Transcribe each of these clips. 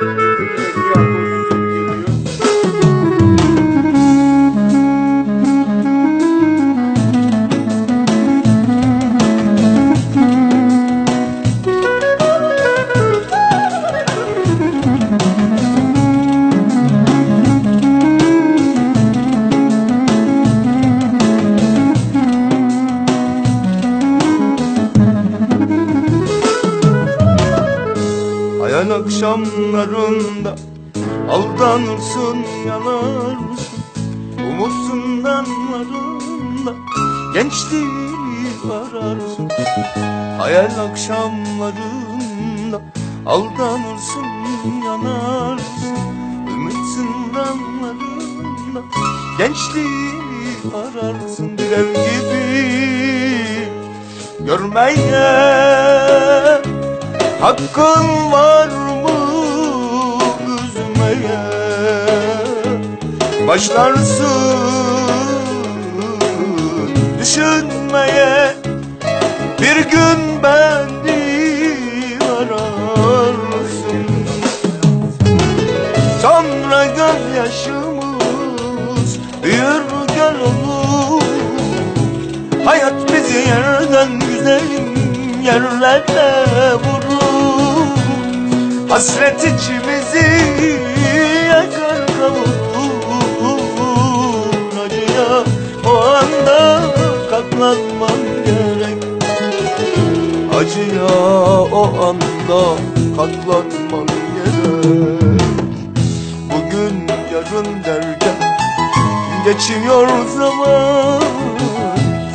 你最需要。Akşamlarında Aldanırsın yanarsın Umutsundan varında Gençliği ararsın. Hayal akşamlarında Aldanırsın yanarsın. Ümitsindan varında Gençliği ararsın. Bir ev gibi Görmeye Hakkın var mı üzmeye? Başlarsın düşünmeye. Bir gün beni ararsın. Sonra gözyaşımız büyür gel olur. Hayat bizi yerden güzelim yerlerde vurur Hasret içimizi yakar kavurur Acıya. O anda katlanman gerek. Acıya o anda katlanman gerek. Bugün yarın derken geçiyor zaman.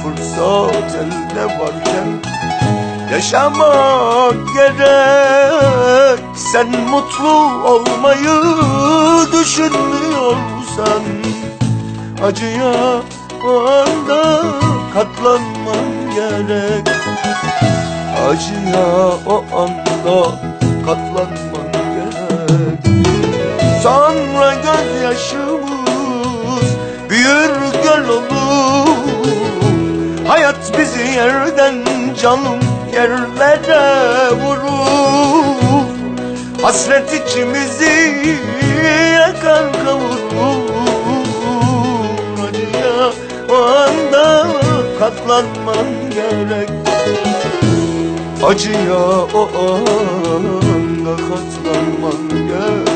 Fırsat elde varken yaşamak gerek Sen mutlu olmayı düşünmüyorsan Acıya o anda katlanman gerek. Acıya o anda katlanman gerek. Sonra gözyaşımız büyür göl olur. Hayat bizi yerden canım yerlere vurur Hasret içimizi yakar kavurur. Acıya o anda katlanman gerek. Acıya o anda katlanman gerek